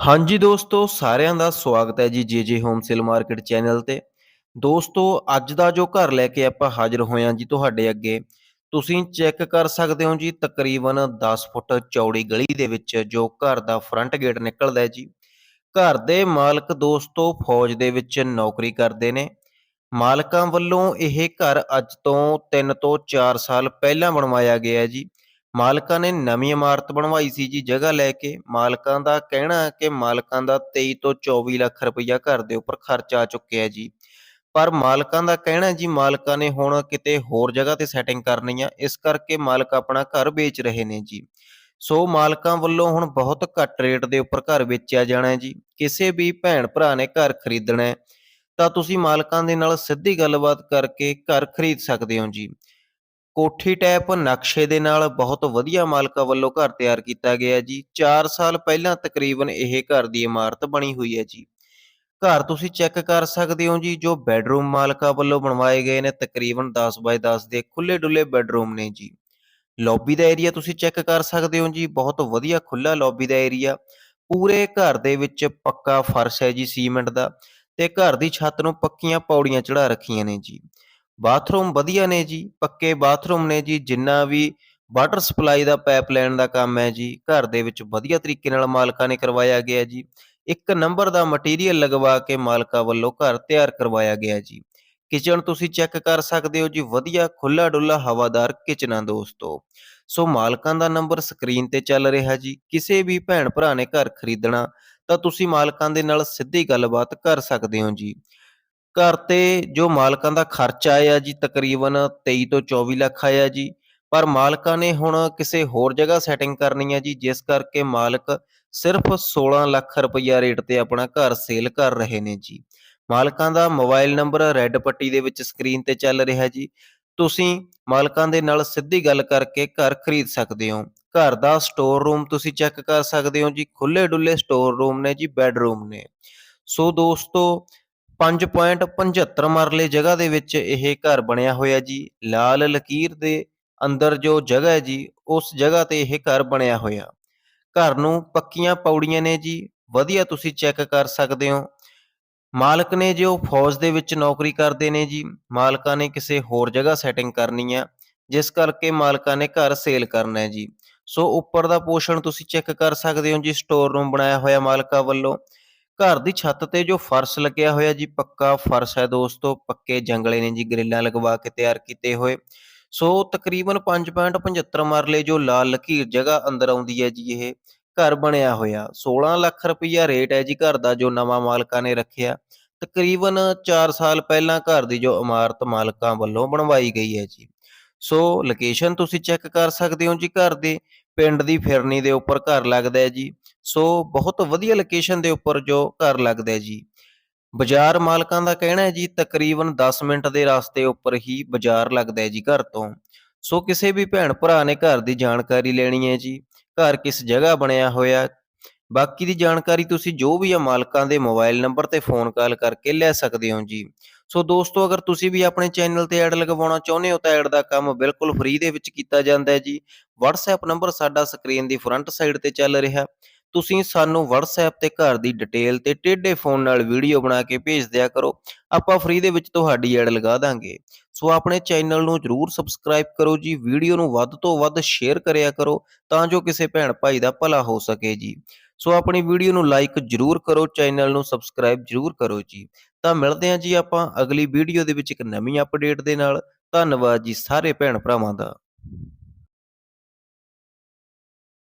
ਹਾਂਜੀ ਦੋਸਤੋ, ਸਾਰਿਆਂ ਦਾ ਸਵਾਗਤ ਹੈ ਜੀ JJ home sale market channel ਤੇ। ਦੋਸਤੋ, ਅੱਜ ਦਾ ਜੋ ਘਰ ਲੈ ਕੇ ਆਪਾਂ ਹਾਜ਼ਰ ਹੋਏ ਹਾਂ ਜੀ ਤੁਹਾਡੇ ਅੱਗੇ, ਤੁਸੀਂ ਚੈੱਕ ਕਰ ਸਕਦੇ ਹੋ ਜੀ ਤਕਰੀਬਨ 10 ਫੁੱਟ ਚੌੜੀ ਗਲੀ ਦੇ ਵਿੱਚ ਜੋ ਘਰ ਦਾ ਫਰੰਟ ਗੇਟ ਨਿਕਲਦਾ ਹੈ ਜੀ। ਘਰ ਦੇ ਮਾਲਕ ਦੋਸਤੋ ਫੌਜ ਦੇ ਵਿੱਚ ਨੌਕਰੀ ਕਰਦੇ ਨੇ। ਮਾਲਕਾਂ ਵੱਲੋਂ ਇਹ ਘਰ ਅੱਜ ਤੋਂ 3 ਤੋਂ 4 ਸਾਲ ਪਹਿਲਾਂ ਬਣਵਾਇਆ ਗਿਆ ਜੀ। ਮਾਲਕਾਂ ਨੇ ਨਵੀਂ ਇਮਾਰਤ ਬਣਵਾਈ ਸੀ ਜੀ, ਜਗ੍ਹਾ ਲੈ ਕੇ। ਮਾਲਕਾਂ ਦਾ ਕਹਿਣਾ ਕਿ ਮਾਲਕਾਂ ਦਾ 23 ਤੋਂ 24 ਲੱਖ ਰੁਪਈਆ ਘਰ ਦੇ ਉੱਪਰ ਖਰਚ ਆ ਚੁੱਕਿਆ ਜੀ। ਪਰ ਮਾਲਕਾਂ ਦਾ ਕਹਿਣਾ ਜੀ, ਮਾਲਕਾਂ ਨੇ ਹੁਣ ਕਿਤੇ ਹੋਰ ਜਗ੍ਹਾ ਤੇ ਸੈਟਿੰਗ ਕਰਨੀ ਆ, ਇਸ ਕਰਕੇ ਮਾਲਕ ਆਪਣਾ ਘਰ ਵੇਚ ਰਹੇ ਨੇ ਜੀ। ਸੋ ਮਾਲਕਾਂ ਵੱਲੋਂ ਹੁਣ ਬਹੁਤ ਘੱਟ ਰੇਟ ਦੇ ਉੱਪਰ ਘਰ ਵੇਚਿਆ ਜਾਣਾ ਹੈ ਜੀ। ਕਿਸੇ ਵੀ ਭੈਣ ਭਰਾ ਨੇ ਘਰ ਖਰੀਦਣਾ ਹੈ, ਤਾਂ ਤੁਸੀਂ ਮਾਲਕਾਂ ਦੇ ਨਾਲ ਸਿੱਧੀ ਗੱਲਬਾਤ ਕਰਕੇ ਘਰ ਖਰੀਦ ਸਕਦੇ ਹੋ ਜੀ। ਕੋਠੀ ਟੈਪ ਨਕਸ਼ੇ ਦੇ ਨਾਲ ਬਹੁਤ ਵਧੀਆ ਮਾਲਕਾਂ ਵੱਲੋਂ ਘਰ ਤਿਆਰ ਕੀਤਾ ਗਿਆ ਜੀ। 4 ਸਾਲ ਪਹਿਲਾਂ ਤਕਰੀਬਨ ਇਹ ਘਰ ਦੀ ਇਮਾਰਤ ਬਣੀ ਹੋਈ ਹੈ ਜੀ। ਘਰ ਤੁਸੀਂ ਚੈੱਕ ਕਰ ਸਕਦੇ ਹੋ ਜੀ, ਜੋ ਬੈੱਡਰੂਮ ਮਾਲਕਾਂ ਵੱਲੋਂ ਬਣਵਾਏ ਗਏ ਨੇ, ਤਕਰੀਬਨ 10 ਬਾਏ 10 ਦੇ ਖੁੱਲੇ ਡੁੱਲੇ ਬੈੱਡਰੂਮ ਨੇ ਜੀ। ਲੌਬੀ ਦਾ ਏਰੀਆ ਤੁਸੀਂ ਚੈੱਕ ਕਰ ਸਕਦੇ ਹੋ ਜੀ, ਬਹੁਤ ਵਧੀਆ ਖੁੱਲਾ ਲੌਬੀ ਦਾ ਏਰੀਆ। ਪੂਰੇ ਘਰ ਦੇ ਵਿੱਚ ਪੱਕਾ ਫਰਸ਼ ਹੈ ਜੀ ਸੀਮੈਂਟ ਦਾ ਤੇ ਘਰ ਦੀ ਛੱਤ ਨੂੰ ਪੱਕੀਆਂ ਪੌੜੀਆਂ ਚੜਾ ਰੱਖੀਆਂ ਨੇ ਜੀ। ਬਾਥਰੂਮ ਵਧੀਆ ਨੇ ਜੀ, ਪੱਕੇ ਬਾਥਰੂਮ ਨੇ ਜੀ, ਜਿੰਨਾ ਵੀ ਵਾਟਰ ਸਪਲਾਈ ਦਾ ਪਾਈਪਲਾਈਨ ਦਾ ਕੰਮ ਹੈ ਜੀ, ਘਰ ਦੇ ਵਿੱਚ ਵਧੀਆ ਤਰੀਕੇ ਨਾਲ ਮਾਲਕਾਂ ਨੇ ਕਰਵਾਇਆ ਗਿਆ ਜੀ। ਇੱਕ ਨੰਬਰ ਦਾ ਮਟੀਰੀਅਲ ਲਗਵਾ ਕੇ ਮਾਲਕਾਂ ਵੱਲੋਂ ਘਰ ਤਿਆਰ ਕਰਵਾਇਆ ਗਿਆ ਜੀ। ਕਿਚਨ ਤੁਸੀਂ ਚੈੱਕ ਕਰ ਸਕਦੇ ਹੋ ਜੀ, ਵਧੀਆ ਖੁੱਲਾ ਡੁੱਲਾ ਹਵਾਦਾਰ ਕਿਚਨ ਆ ਦੋਸਤੋ। ਸੋ ਮਾਲਕਾਂ ਦਾ ਨੰਬਰ ਸਕਰੀਨ ਤੇ ਚੱਲ ਰਿਹਾ ਜੀ, ਕਿਸੇ ਵੀ ਭੈਣ ਭਰਾ ਨੇ ਘਰ ਖਰੀਦਣਾ ਤਾਂ ਤੁਸੀਂ ਮਾਲਕਾਂ ਦੇ ਨਾਲ ਸਿੱਧੀ ਗੱਲਬਾਤ ਕਰ ਸਕਦੇ ਹੋ ਜੀ। ਘਰ ਤੇ ਜੋ ਮਾਲਕਾਂ ਦਾ ਖਰਚਾ ਆਇਆ ਜੀ, ਤਕਰੀਬਨ 23 ਤੋਂ 24 ਲੱਖ ਆਇਆ ਜੀ। ਪਰ ਮਾਲਕਾਂ ਨੇ ਹੁਣ ਕਿਸੇ ਹੋਰ ਜਗ੍ਹਾ ਸੈਟਿੰਗ ਕਰਨੀ ਹੈ ਜੀ, ਜਿਸ ਕਰਕੇ ਮਾਲਕ ਸਿਰਫ 16 ਲੱਖ ਰੁਪਈਆ ਰੇਟ ਤੇ ਆਪਣਾ ਘਰ ਸੇਲ ਕਰ ਰਹੇ ਨੇ ਜੀ। ਮਾਲਕਾਂ ਦਾ ਮੋਬਾਈਲ ਨੰਬਰ ਰੈੱਡ ਪੱਟੀ ਦੇ ਵਿੱਚ ਸਕਰੀਨ ਤੇ ਚੱਲ ਰਿਹਾ ਜੀ। ਤੁਸੀਂ ਮਾਲਕਾਂ ਦੇ ਨਾਲ ਸਿੱਧੀ ਗੱਲ ਕਰਕੇ ਘਰ ਖਰੀਦ ਸਕਦੇ ਹੋ। ਘਰ ਦਾ ਸਟੋਰ ਰੂਮ ਤੁਸੀਂ ਚੈੱਕ ਕਰ ਸਕਦੇ ਹੋ ਜੀ। ਖੁੱਲੇ ਡੁੱਲੇ ਸਟੋਰ ਰੂਮ ਨੇ ਜੀ ਬੈੱਡਰੂਮ ਨੇ। ਸੋ ਦੋਸਤੋ 5.75 ਮਰਲੇ ਜਗ੍ਹਾ ਦੇ ਵਿੱਚ ਇਹ ਘਰ ਬਣਿਆ ਹੋਇਆ ਜੀ। ਲਾਲ ਲਕੀਰ ਦੇ ਅੰਦਰ ਜੋ ਜਗ੍ਹਾ ਹੈ ਜੀ, ਉਸ ਜਗ੍ਹਾ ਤੇ ਇਹ ਘਰ ਬਣਿਆ ਹੋਇਆ। ਘਰ ਨੂੰ ਪੱਕੀਆਂ ਪੌੜੀਆਂ ਨੇ ਜੀ, ਵਧੀਆ ਤੁਸੀਂ ਚੈੱਕ ਕਰ ਸਕਦੇ ਹੋ। ਮਾਲਕ ਨੇ ਜੋ ਫੌਜ ਦੇ ਵਿੱਚ ਨੌਕਰੀ ਕਰਦੇ ਨੇ ਜੀ, ਮਾਲਕਾਂ ਨੇ ਕਿਸੇ ਹੋਰ ਜਗ੍ਹਾ ਸੈਟਿੰਗ ਕਰਨੀ ਆ, ਜਿਸ ਕਰਕੇ ਮਾਲਕਾਂ ਨੇ ਘਰ ਸੇਲ ਕਰਨਾ ਹੈ ਜੀ। ਸੋ ਉੱਪਰ ਦਾ ਪੋਰਸ਼ਨ ਤੁਸੀਂ ਚੈੱਕ ਕਰ ਸਕਦੇ ਹੋ ਜੀ, ਸਟੋਰ ਰੂਮ ਬਣਾਇਆ ਹੋਇਆ ਮਾਲਕਾਂ ਵੱਲੋਂ। ਘਰ ਦੀ ਛੱਤ ਤੇ ਜੋ ਫਰਸ਼ ਲੱਗਿਆ ਹੋਇਆ ਜੀ, ਪੱਕਾ ਫਰਸ਼ ਹੈ ਦੋਸਤੋ, ਪੱਕੇ ਜੰਗਲੇ ਨੇ ਜੀ ਗ੍ਰਿਲਾਂ ਲਗਵਾ ਕੇ ਤਿਆਰ ਕੀਤੇ ਹੋਏ। ਸੋ ਤਕਰੀਬਨ 5.75 ਮਰਲੇ ਜੋ ਲਾਲ ਲਕੀਰ ਜਗ੍ਹਾ ਅੰਦਰ ਆਉਂਦੀ ਹੈ ਜੀ ਇਹ, ਘਰ ਬਣਿਆ ਹੋਇਆ। 16 ਲੱਖ ਰੁਪਈਆ ਰੇਟ ਹੈ ਜੀ ਘਰ ਦਾ ਜੋ ਨਵਾਂ ਮਾਲਕਾਂ ਨੇ ਰੱਖਿਆ। ਤਕਰੀਬਨ 4 ਸਾਲ ਪਹਿਲਾਂ ਘਰ ਦੀ ਜੋ ਇਮਾਰਤ ਮਾਲਕਾਂ ਵੱਲੋਂ ਬਣਵਾਈ ਗਈ ਹੈ ਜੀ। ਸੋ ਲੋਕੇਸ਼ਨ ਤੁਸੀਂ ਚੈੱਕ ਕਰ ਸਕਦੇ ਹੋ ਜੀ ਘਰ ਦੇ, ਪਿੰਡ ਦੀ ਫਿਰਨੀ ਦੇ ਉੱਪਰ ਘਰ ਲੱਗਦਾ ਹੈ ਜੀ। ਸੋ ਬਹੁਤ ਵਧੀਆ ਲੋਕੇਸ਼ਨ ਦੇ ਉੱਪਰ ਜੋ ਘਰ ਲੱਗਦਾ ਹੈ ਜੀ। ਬਾਜ਼ਾਰ ਮਾਲਕਾਂ ਦਾ ਕਹਿਣਾ ਹੈ ਜੀ, ਤਕਰੀਬਨ 10 ਮਿੰਟ ਦੇ ਰਸਤੇ ਉੱਪਰ ਹੀ ਬਾਜ਼ਾਰ ਲੱਗਦਾ ਹੈ ਜੀ ਘਰ ਤੋਂ। ਸੋ ਕਿਸੇ ਵੀ ਭੈਣ ਭਰਾ ਨੇ ਘਰ ਦੀ ਜਾਣਕਾਰੀ ਲੈਣੀ ਹੈ ਜੀ, ਘਰ ਕਿਸ ਜਗ੍ਹਾ ਬਣਿਆ ਹੋਇਆ ਬਾਕੀ ਦੀ ਜਾਣਕਾਰੀ ਤੁਸੀਂ ਜੋ ਵੀ ਆ ਮਾਲਕਾਂ ਦੇ ਮੋਬਾਈਲ ਨੰਬਰ ਤੇ ਫੋਨ ਕਾਲ ਕਰਕੇ ਲੈ ਸਕਦੇ ਹੋ ਜੀ। ਸੋ ਦੋਸਤੋ, ਅਗਰ ਤੁਸੀਂ ਵੀ ਆਪਣੇ ਚੈਨਲ ਤੇ ਐਡ ਲਗਵਾਉਣਾ ਚਾਹੁੰਦੇ ਹੋ, ਤਾਂ ਐਡ ਦਾ ਕੰਮ ਬਿਲਕੁਲ ਫ੍ਰੀ ਦੇ ਵਿੱਚ ਕੀਤਾ ਜਾਂਦਾ ਹੈ ਜੀ। WhatsApp ਨੰਬਰ ਸਾਡਾ ਸਕਰੀਨ ਦੀ ਫਰੰਟ ਸਾਈਡ ਤੇ ਚੱਲ ਰਿਹਾ। ਤੁਸੀਂ ਸਾਨੂੰ WhatsApp ਤੇ ਘਰ ਦੀ ਡਿਟੇਲ ਤੇ ਟੇਢੇ ਫੋਨ ਨਾਲ ਵੀਡੀਓ ਬਣਾ ਕੇ ਭੇਜ ਦਿਆ ਕਰੋ। ਆਪਾਂ ਫ੍ਰੀ ਦੇ ਵਿੱਚ ਤੁਹਾਡੀ ਐਡ ਲਗਾ ਦਾਂਗੇ। ਸੋ ਆਪਣੇ ਚੈਨਲ ਨੂੰ ਜਰੂਰ ਸਬਸਕ੍ਰਾਈਬ ਕਰੋ ਜੀ। ਵੀਡੀਓ ਨੂੰ ਵੱਧ ਤੋਂ ਵੱਧ ਸ਼ੇਅਰ ਕਰਿਆ ਕਰੋ, ਤਾਂ ਜੋ ਕਿਸੇ ਭੈਣ ਭਾਈ ਦਾ ਭਲਾ ਹੋ ਸਕੇ ਜੀ। ਸੋ ਆਪਣੀ ਵੀਡੀਓ ਨੂੰ ਲਾਈਕ ਜਰੂਰ ਕਰੋ ਚੈਨਲ ਨੂੰ ਸਬਸਕ੍ਰਾਈਬ ਜਰੂਰ ਕਰੋ ਜੀ। ਤਾਂ ਮਿਲਦੇ ਹਾਂ ਜੀ ਆਪਾਂ ਅਗਲੀ ਵੀਡੀਓ ਦੇ ਵਿੱਚ ਇੱਕ ਨਵੀਂ ਅਪਡੇਟ ਦੇ ਨਾਲ। ਧੰਨਵਾਦ ਜੀ ਸਾਰੇ ਭੈਣ ਭਰਾਵਾਂ ਦਾ।